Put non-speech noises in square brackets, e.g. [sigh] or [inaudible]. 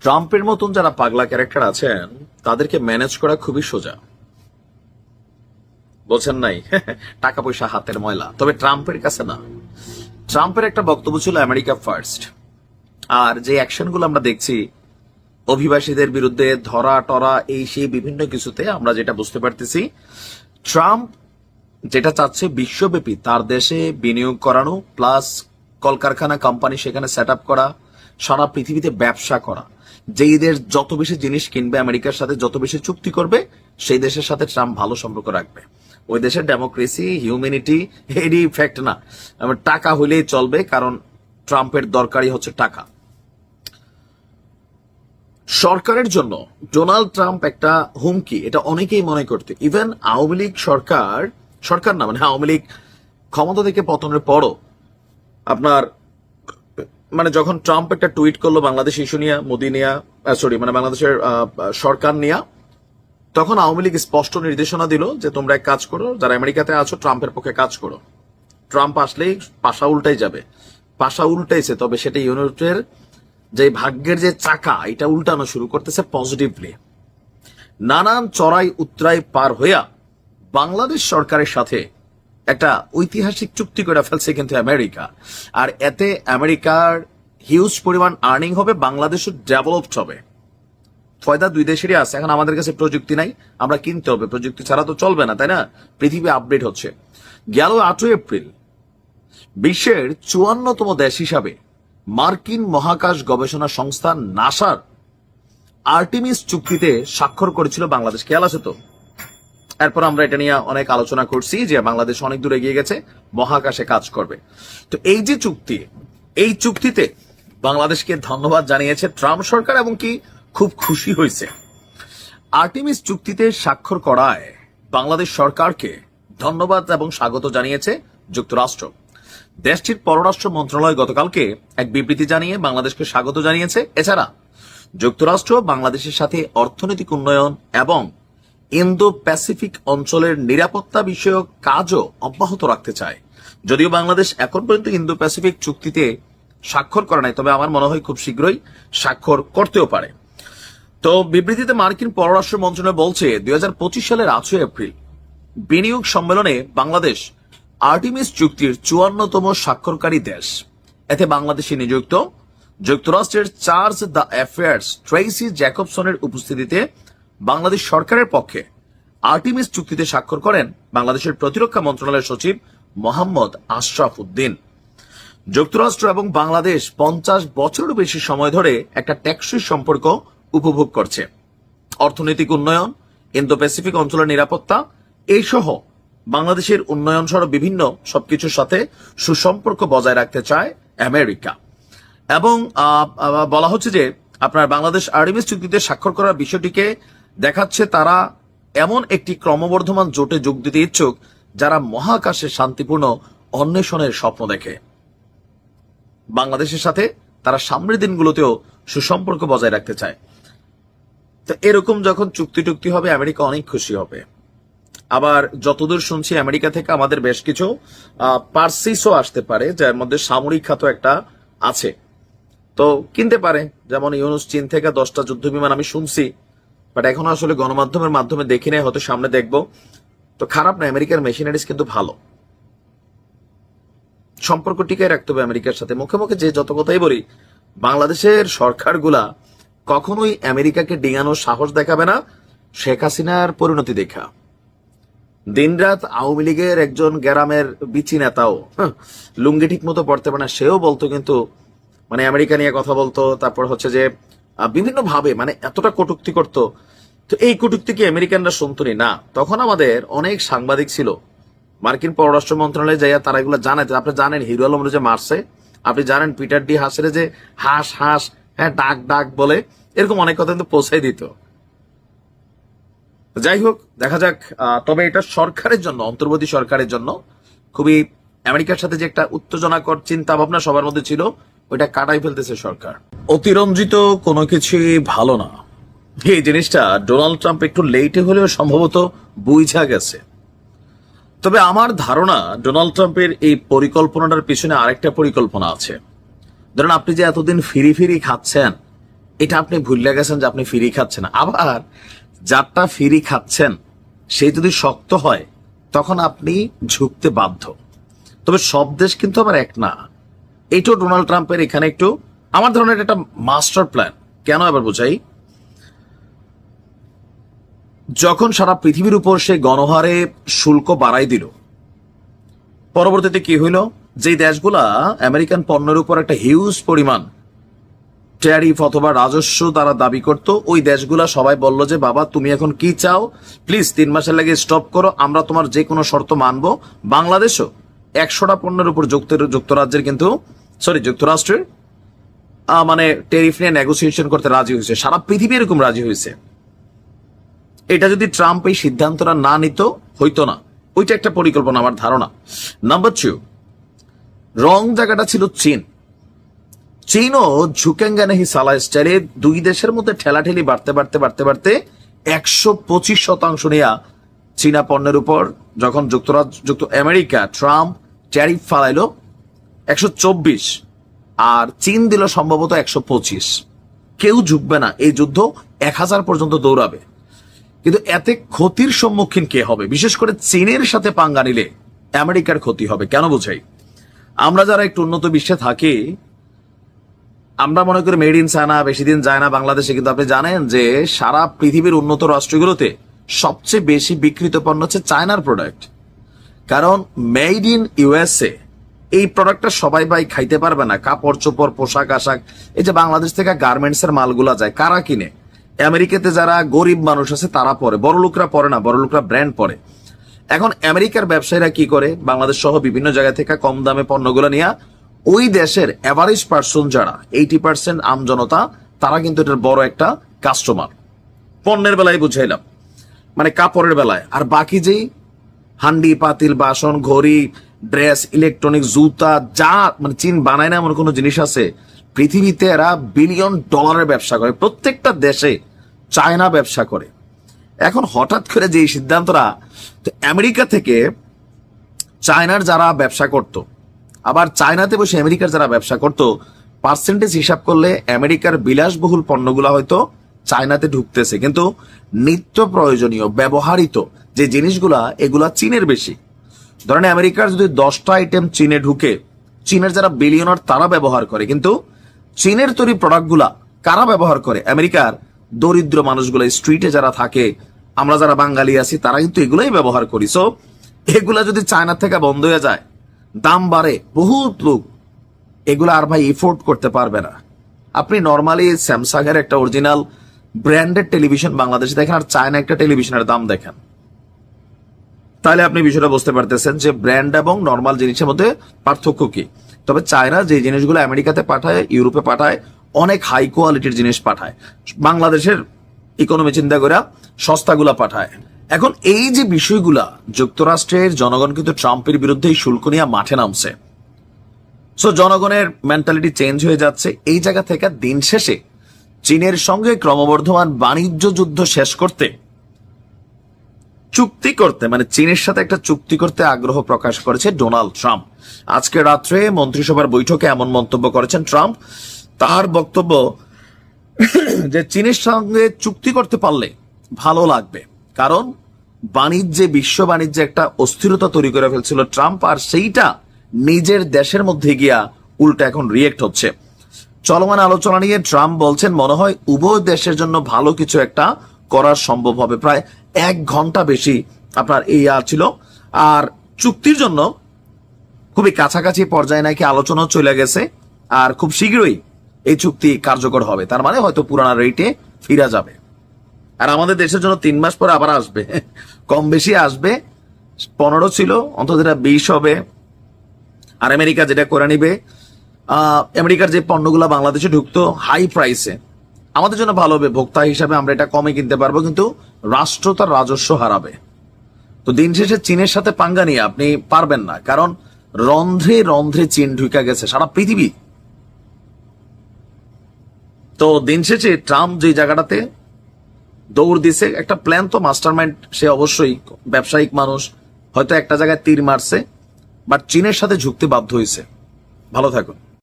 ট্রাম্পের মতন যারা পাগলা ক্যারেক্টার আছেন, তাদেরকে ম্যানেজ করা খুবই সোজা। বলছেন নাই, [laughs] টাকা পয়সা হাতের ময়লা। তবে ট্রাম্পের কাছে না। ট্রাম্পের একটা বক্তব্য ছিল আমেরিকা ফার্স্ট। আর যে অ্যাকশনগুলো আমরা দেখছি, অভিবাসীদের বিরুদ্ধে ধরা, টরা, এই সেই বিভিন্ন কিছুতে আমরা যেটা বুঝতে পারতেছি, ট্রাম্প যেটা চাচ্ছে বিশ্বব্যাপী, তার দেশে বিনিয়োগ করানো, প্লাস কলকারখানা কোম্পানি সেখানে সেট করা, সারা পৃথিবীতে ব্যবসা করা। যেই দেশ যত বেশি জিনিস কিনবে আমেরিকার সাথে, যত বেশি চুক্তি করবে, সেই দেশের সাথে ট্রাম্প ভালো সম্পর্ক রাখবে। ওই দেশের ডেমোক্রেসি হিউম্যানিটি এরই ইফেক্ট না। টাকা হইলেই চলবে, কারণ ট্রাম্পের দরকারই হচ্ছে টাকা। সরকারের জন্য ডোনাল্ড ট্রাম্প একটা হুমকি, এটা অনেকেই মনে করতে। ইভেন আওয়ামী লীগ সরকার সরকার না মানে আওয়ামী লীগ ক্ষমতা থেকে পতনের পরও আপনার মানে যখন ট্রাম্প একটা টুইট করল বাংলাদেশ ইস্যু নিয়ে, মোদি নিয়া সরি মানে বাংলাদেশের সরকার নিয়া, তখন আওয়ামী লীগ স্পষ্ট নির্দেশনা দিল যে তোমরা এক কাজ করো, যারা আমেরিকাতে আছো, ট্রাম্পের পক্ষে কাজ করো। ট্রাম্প আসলেই পাশা উল্টাই যাবে। পাশা উল্টাইছে, তবে সেটা ইউনিটের যে ভাগ্যের যে চাকা, এটা উল্টানো শুরু করতেছে পজিটিভলি নানান চড়াই উত্তরাই পার হইয়া বাংলাদেশ সরকারের সাথে একটা ঐতিহাসিক চুক্তি করে ফেলছে কিন্তু আমেরিকা। আর এতে আমেরিকার হিউজ পরিমাণ আর্নিং হবে বাংলাদেশও ডেভেলপড হবে। ফয়দা, দুই দেশেরই আছে, এখন আমাদের কাছে প্রযুক্তি নাই, আমরা কিনতে হবে। প্রযুক্তি ছাড়া তো চলবে না, তাই না? পৃথিবী আপডেট হচ্ছে। গেল আটই এপ্রিল, বিশ্বের চুয়ান্নতম দেশ হিসাবে মার্কিন মহাকাশ গবেষণা সংস্থা নাসার আর্টিমিস চুক্তিতে স্বাক্ষর করেছিল বাংলাদেশ। খেয়াল আছে তো? এরপর আমরা এটা নিয়ে অনেক আলোচনা করছি যে বাংলাদেশ অনেক দূরে এগিয়ে গেছে, মহাকাশে কাজ করবে। তো এই যে চুক্তি, এই চুক্তিতে বাংলাদেশকে ধন্যবাদ জানিয়েছে ট্রাম্প সরকার এবং কি খুব খুশি হয়েছে। আর্টিমিস চুক্তিতে স্বাক্ষর করায় বাংলাদেশ সরকারকে ধন্যবাদ এবং স্বাগত জানিয়েছে যুক্তরাষ্ট্র। দেশটির পররাষ্ট্র মন্ত্রণালয় গতকালকে এক বিবৃতি জানিয়ে বাংলাদেশকে স্বাগত জানিয়েছে। এছাড়া যুক্তরাষ্ট্র বাংলাদেশের সাথে অর্থনৈতিক উন্নয়ন এবং ইন্দো প্যাসিফিক অঞ্চলের নিরাপত্তা বিষয়ক কাজও অব্যাহত রাখতে চায়। যদিও বাংলাদেশ এখন পর্যন্ত ইন্দো প্যাসিফিক চুক্তিতে স্বাক্ষর করে নাই, তবে আমার মনে হয় খুব শীঘ্রই স্বাক্ষর করতেও পারে। তো বিবৃতিতে মার্কিন পররাষ্ট্র মন্ত্রণালয় বলছে, দুই হাজার পঁচিশ সালের আটই এপ্রিল বিনিয়োগ সম্মেলনে বাংলাদেশ আর্টিমিস চুক্তির চুয়ান্নতম স্বাক্ষরকারী দেশ। এতে বাংলাদেশে নিযুক্ত যুক্তরাষ্ট্রের চার্জ দ্য অ্যাফেয়ার্স ট্রেসি জ্যাকবসনের উপস্থিতিতে বাংলাদেশ সরকারের পক্ষে আর্টিমিস চুক্তিতে স্বাক্ষর করেন বাংলাদেশের প্রতিরক্ষা মন্ত্রণালয়ের সচিব মোহাম্মদ আশরাফ উদ্দিন যুক্তরাষ্ট্র এবং বাংলাদেশ পঞ্চাশ বছরেরও বেশি সময় ধরে একটা টেকসই সম্পর্ক উপভোগ করছে। অর্থনৈতিক উন্নয়ন ইন্দো প্যাসিফিক অঞ্চলের নিরাপত্তা, এই সহ বাংলাদেশের উন্নয়ন সহ বিভিন্ন সবকিছুর সাথে সুসম্পর্ক বজায় রাখতে চায় আমেরিকা। এবং বলা হচ্ছে যে আপনার বাংলাদেশ আর্টিমিস চুক্তিতে স্বাক্ষর করার বিষয়টিকে দেখাচ্ছে তারা এমন একটি ক্রমবর্ধমান জোটে যোগ দিতে ইচ্ছুক যারা মহাকাশে শান্তিপূর্ণ অন্বেষণের স্বপ্ন দেখে। বাংলাদেশের সাথে তারা সামনের দিনগুলোতেও সুসম্পর্ক বজায় রাখতে চায়। তো এরকম যখন চুক্তি টুক্তি হবে, আমেরিকা অনেক খুশি হবে। আবার যতদূর শুনছি, আমেরিকা থেকে আমাদের বেশ কিছু পার্সিসও আসতে পারে, যার মধ্যে সামরিক খাত একটা আছে। তো কিনতে পারে, যেমন ইউনুস চীন থেকে দশটা যুদ্ধ বিমান আমি শুনছি। বাট এখন আসলে গণমাধ্যমের মাধ্যমে দেখি নাই, হয়তো সামনে দেখব। তো খারাপ না, আমেরিকার মেশিনারিজ কিন্তু ভালো। সম্পর্ক টিকায় রাখতে হবে আমেরিকার সাথে। মুখে মুখে যে যত কথাই বলি, বাংলাদেশের সরকারগুলা কখনোই আমেরিকাকে ডিঙানোর সাহস দেখাবে না, শেখ হাসিনার পরিণতি দেখা। দিনরাত আওয়ামী লীগের একজন গ্রামের বিচি নেতাও লুঙ্গি ঠিক মতো পড়তে পারে না, সেও বলতো কিন্তু মানে আমেরিকা নিয়ে কথা বলতো, তারপর হচ্ছে যে বিভিন্ন ভাবে মানে এতটা কটুক্তি করতো তো এই কটুক্তি কি আমেরিকানরা শুনতনি না। তখন আমাদের অনেক সাংবাদিক ছিল। মার্কিন পররাষ্ট্র মন্ত্রণালয়ে যাইয়া তারা এগুলো জানাইতে আপনি জানেন হিরো আলম যে মারছে, আপনি জানেন পিটার ডি হাসের যে হাস হাস হ্যাঁ ডাক ডাক বলে, এরকম অনেক কথা কিন্তু পৌঁছাই দিত। যাই হোক, দেখা যাক তবে এটা সরকারের জন্য, অন্তর্বর্তী সরকারের জন্য খুবই আমেরিকার সাথে যে একটা উত্তেজনাকর চিন্তা ভাবনা সবার মধ্যে ছিল ওইটা কাটাই ফেলতেছে সরকার। অতিরঞ্জিত কোনো কিছুই ভালো না। এই জিনিসটা ডোনাল্ড ট্রাম্প একটু লেটে হলেও সম্ভবত বুঝা গেছে। তবে আমার ধারণা ডোনাল্ড ট্রাম্পের এই পরিকল্পনাটার পিছনে আরেকটা পরিকল্পনা আছে। ধরেন আপনি যে এতদিন ফিরি ফিরি খাচ্ছেন, এটা আপনি ভুলে গেছেন যে আপনি ফ্রি খাচ্ছেন। আবার যারটা ফিরি খাচ্ছেন, সে যদি শক্ত হয়, তখন আপনি ঝুঁকতে বাধ্য। তবে সব দেশ কিন্তু আবার এক না। এইটাও ডোনাল্ড ট্রাম্পের এখানে একটু আমার ধরনের একটা মাস্টার প্ল্যান। কেন এবার বোঝাই? যখন সারা পৃথিবীর উপর সে গণহারে শুল্ক বাড়াই দিল, পরবর্তীতে কি হইল? যে দেশগুলা আমেরিকান পণ্যের উপর একটা হিউজ পরিমাণ ট্যারিফ অথবা রাজস্ব তারা দাবি করত, ওই দেশগুলা সবাই বলল যে, বাবা, তুমি এখন কি চাও? প্লিজ তিন মাসের লাগে স্টপ করো, আমরা তোমার যে কোনো শর্ত মানবো। বাংলাদেশও একশোটা পণ্যের উপর যুক্ত- যুক্তরাজ্যের কিন্তু সরি যুক্তরাষ্ট্রের মানে টেরিফ নিয়ে নেগোসিয়েশন করতে রাজি হয়েছে। সারা পৃথিবী এরকম রাজি হয়েছে। এটা যদি ট্রাম্প এই সিদ্ধান্তটা না নিত, হইতো না। ওইটা একটা পরিকল্পনা আমার ধারণা। নাম্বার টু রং জায়গাটা ছিল চীন। চীনও ঝুকেঙ্গানেহি সালা স্টাইলে দুই দেশের মধ্যে ঠেলাঠেলি বাড়তে বাড়তে বাড়তে বাড়তে একশো পঁচিশ শতাংশ নেয়া চীনা পণ্যের উপর যখন যুক্তরাজ্য যুক্ত আমেরিকা ট্রাম্প ট্যারিফ ফালাইলো একশো চব্বিশ। আর চীন দিল সম্ভবত একশো পঁচিশ। কেউ ঝুঁকবে না, এই যুদ্ধ এক হাজার পর্যন্ত দৌড়াবে। কিন্তু এতে ক্ষতির সম্মুখীন কে হবে? বিশেষ করে চীনের সাথে পাঙ্গা নিলে আমেরিকার ক্ষতি হবে, কেন বোঝাই? আমরা যারা একটু উন্নত বিশ্বে থাকি, আমরা মনে করি মেড ইন চায়না, বেশি দিন যায় না বাংলাদেশে, কিন্তু আপনি জানেন যে সারা পৃথিবীর উন্নত রাষ্ট্রগুলোতে সবচেয়ে বেশি বিক্রিত পণ্য হচ্ছে চায়নার প্রোডাক্ট। কারণ মেড ইন ইউএসএ এই প্রোডাক্টটা সবাই ভাই খাইতে পারবে না। কাপড়, চোপড়, পোশাক, আশাক, এই যে বাংলাদেশ থেকে গার্মেন্টস এর মালগুলা যায়, কারা কিনে? আমেরিকাতে যারা গরিব মানুষ আছে, তারা পরে। বড় লোকরা পরে না, বড় লোকরা ব্র্যান্ড পরে। এখন আমেরিকার ব্যবসায়ীরা কি করে? বাংলাদেশ সহ বিভিন্ন জায়গা থেকে কম দামে পণ্যগুলো নিয়ে, ওই দেশের অ্যাভারেজ পার্সন যারা এইটি পার্সেন্ট আমজনতা তারা কিন্তু এটার বড় একটা কাস্টমার পণ্যের বেলায় বুঝাইলাম। মানে কাপড়ের বেলায়। আর বাকি যেই হান্ডি, পাতিল, বাসন, ঘড়ি ড্রেস, ইলেকট্রনিক, জুতা, যা মানে চীন বানায় না এমন কোনো জিনিস আছে? পৃথিবীতে এরা বিলিয়ন ডলারের ব্যবসা করে। প্রত্যেকটা দেশে চায়না ব্যবসা করে। এখন হঠাৎ করে যে সিদ্ধান্তরা তো আমেরিকা থেকে চায়নার যারা ব্যবসা করত, আবার চায়নাতে বসে আমেরিকার যারা ব্যবসা করত পার্সেন্টেজ হিসাব করলে আমেরিকার বিলাসবহুল পণ্যগুলো হয়তো চায়নাতে ঢুকতেছে। কিন্তু নিত্য প্রয়োজনীয়, ব্যবহারিত যে জিনিসগুলা, এগুলা চীনের বেশি। ধরেন আমেরিকার যদি দশটা আইটেম চীনে ঢুকে, চীনের যারা বিলিয়নার তারা ব্যবহার করে, কিন্তু চীনের তৈরি প্রোডাক্টগুলা কারা ব্যবহার করে? আমেরিকার দরিদ্র মানুষগুলো স্ট্রিটে যারা থাকে, আমরা যারা বাঙালি আছি, তারা কিন্তু এগুলাই ব্যবহার করি। সো এগুলা যদি চায়না থেকে বন্ধ হয়ে যায়, দাম বাড়ে, বহুত লোক এগুলো আর ভাই এফোর্ড করতে পারবে না। আপনি নর্মালি স্যামসাংঘার একটা অরিজিনাল ব্র্যান্ডেড টেলিভিশন বাংলাদেশে দেখেন, আর চায়না একটা টেলিভিশনের দাম দেখেন। তাহলে আপনি বিষয়টা বুঝতে পারতেছেন যে ব্র্যান্ড এবং নর্মাল জিনিসের মধ্যে পার্থক্য কি। তবে চায়না যে জিনিসগুলো আমেরিকাতে পাঠায়, ইউরোপে পাঠায়, অনেক হাই কোয়ালিটির জিনিস পাঠায়। বাংলাদেশের ইকোনমি চিন্তা করে সস্তাগুলা পাঠায়। এখন এই যে বিষয়গুলা যুক্তরাষ্ট্রের জনগণ কিন্তু ট্রাম্পের বিরুদ্ধে শুল্ক নিয়ে মাঠে নামছে। সো জনগণের মেন্টালিটি চেঞ্জ হয়ে যাচ্ছে। এই জায়গা থেকে দিন শেষে চীনের সঙ্গে ক্রমবর্ধমান বাণিজ্য যুদ্ধ শেষ করতে চুক্তি করতে মানে চীনের সাথে একটা চুক্তি করতে আগ্রহ প্রকাশ করেছে ডোনাল্ড ট্রাম্প। আজকে রাত্রে মন্ত্রিসভার বৈঠকে এমন মন্তব্য করেছেন ট্রাম্প। তার বক্তব্য, যে চীনের সঙ্গে চুক্তি করতে পারলে ভালো লাগবে। কারণ বাণিজ্যে, বিশ্ব বাণিজ্যে একটা অস্থিরতা তৈরি করে ফেলছিল ট্রাম্প, আর সেইটা নিজের দেশের মধ্যে গিয়া উল্টা এখন রিয়েক্ট হচ্ছে। চলমান আলোচনা নিয়ে ট্রাম্প বলছেন, মনে হয় উভয় দেশের জন্য ভালো কিছু একটা করা সম্ভব হবে। প্রায় এক ঘণ্টা বেশি আপনার এই আর ছিল। আর চুক্তির জন্য খুবই কাছাকাছি পর্যায়ে নাকি আলোচনা চলে গেছে। আর খুব শীঘ্রই এই চুক্তি কার্যকর হবে। তার মানে হয়তো পুরানা রেটে ফিরা যাবে। আর আমাদের দেশের জন্য তিন মাস পরে আবার আসবে। কম বেশি আসবে। পনেরো ছিল, অন্তত এটা বিশ হবে। আর আমেরিকা যেটা করে নিবে আমেরিকার যে পণ্যগুলো বাংলাদেশে ঢুকতো হাই প্রাইসে আমাদের জন্য ভালো হবে, ভোক্তা হিসাবে আমরা এটা কমে কিনতে পারব, কিন্তু রাষ্ট্র তার রাজস্ব হারাবে। তো দিন শেষে চীনের সাথে পাঙ্গা নিয়ে আপনি পারবেন না, কারণ রন্ধ্রে রন্ধ্রে চীন ঢুকে গেছে, সারা পৃথিবী। তো দিন শেষে ট্রাম্প যে জায়গাটাতে দৌড় দিছে, একটা প্ল্যান তো মাস্টারমাইন্ড সে অবশ্যই ব্যবসায়িক মানুষ, হয়তো একটা জায়গায় তীর মারছে বাট চীনের সাথে ঝুঁকতে বাধ্য হয়েছে। ভালো থাকুন।